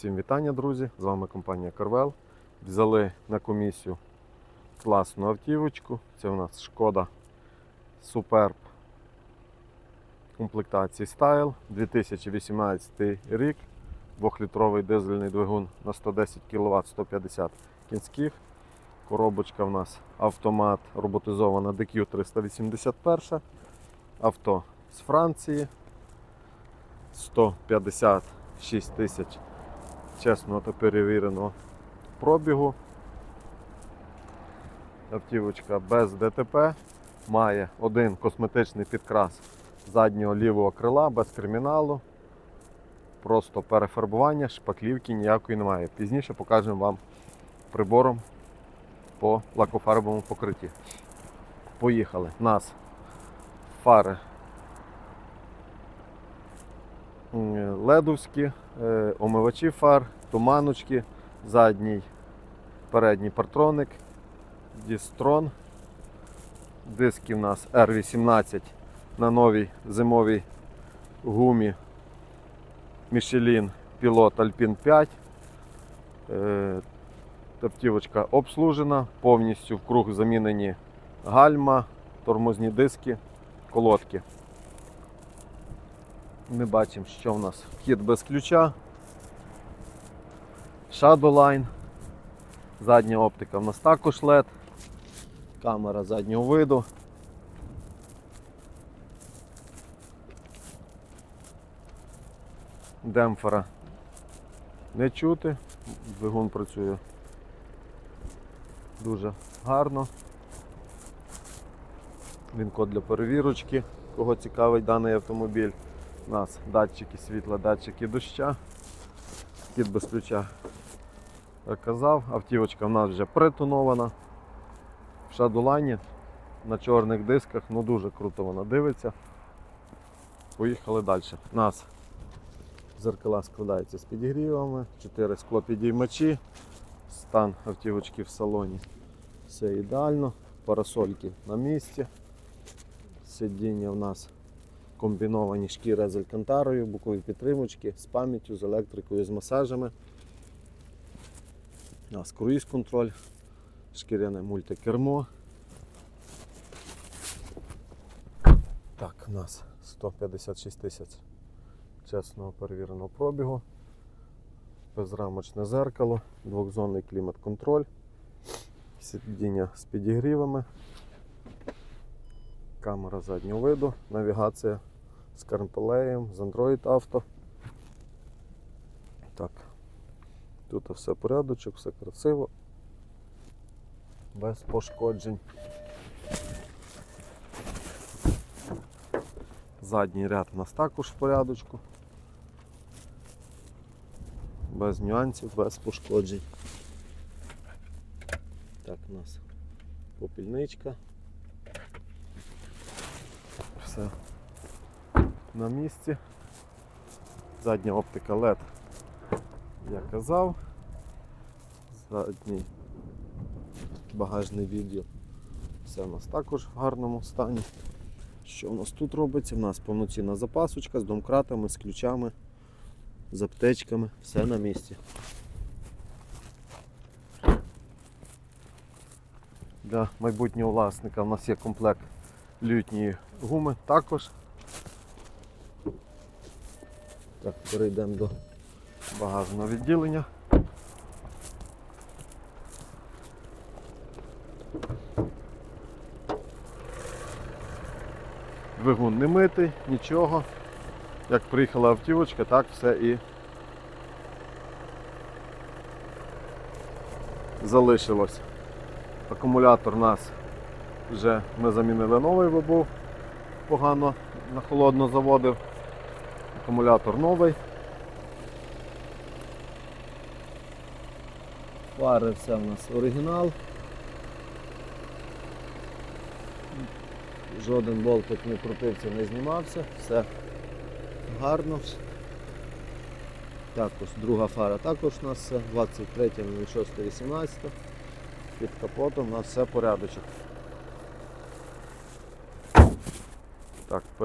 Всім вітання, друзі! З вами компанія Carvel. Взяли на комісію класну автівочку. Це у нас шкода Superb комплектації Style 2018 рік. 2-літровий дизельний двигун на 110 кВт 150 кінських. Коробочка в нас автомат роботизована DQ 381. Авто з Франції. 156 тисяч чесного та перевіреного пробігу. Автівочка без ДТП. Має один косметичний підкрас заднього лівого крила без криміналу. Просто перефарбування, шпаклівки ніякої немає. Пізніше покажемо вам прибором по лакофарбовому покритті. Поїхали. У нас фари ледовські, е, омивачі фар, туманочки, задній передній партроник, дістрон. Диски в нас R18 на новій зимовій гумі Michelin Pilot Alpine 5. Е, обслужена, повністю в круг замінені гальма, тормозні диски, колодки. Ми бачимо, що в нас вхід без ключа. Shadowline. Задня оптика в нас також LED. Камера заднього виду. Демпфера не чути. Двигун працює дуже гарно. Він код для перевірочки, кого цікавить даний автомобіль. У нас датчики світла, датчики доща. Кіт без ключа казав, автівочка в нас вже притонована. В шадулайні на чорних дисках, ну дуже круто вона дивиться. Поїхали далі. У нас зеркала складаються з підігрівами, 4 склопідіймачі, стан автівочки в салоні. Все ідеально, парасольки на місці. Сидіння в нас комбіновані шкіра з алькантарою, бокові підтримочки з пам'яттю, з електрикою, з масажами. У нас круїз контроль, шкіряне мультикермо. Так, у нас 156 тисяч чесного перевіреного пробігу, безрамочне зеркало, двохзонний клімат-контроль, сидіння з підігрівами, камера заднього виду, навігація з кармпелеєм, з Android Auto. Так, тут все порядочок, все красиво, без пошкоджень. Задній ряд у нас також в порядочку. Без нюансів, без пошкоджень. Так, у нас попільничка. Все на місці. Задня оптика LED, я казав. Задній багажний відділ. Все у нас також в гарному стані. Що у нас тут робиться? У нас повноцінна запасочка з домкратами, з ключами, з аптечками, все на місці. Для майбутнього власника у нас є комплект лютньої гуми також. Так, перейдемо до багажного відділення. Двигун не митий, нічого. Як приїхала автівочка, так все і залишилось. Акумулятор нас вже ми замінили новий, бо був погано на холодно заводив. Акумулятор новий. Фари все у нас оригінал. Жоден болтик не крутився, не знімався, все гарно. Також друга фара також у нас все, 23, 06, 18. Під капотом у нас все порядочок. Так,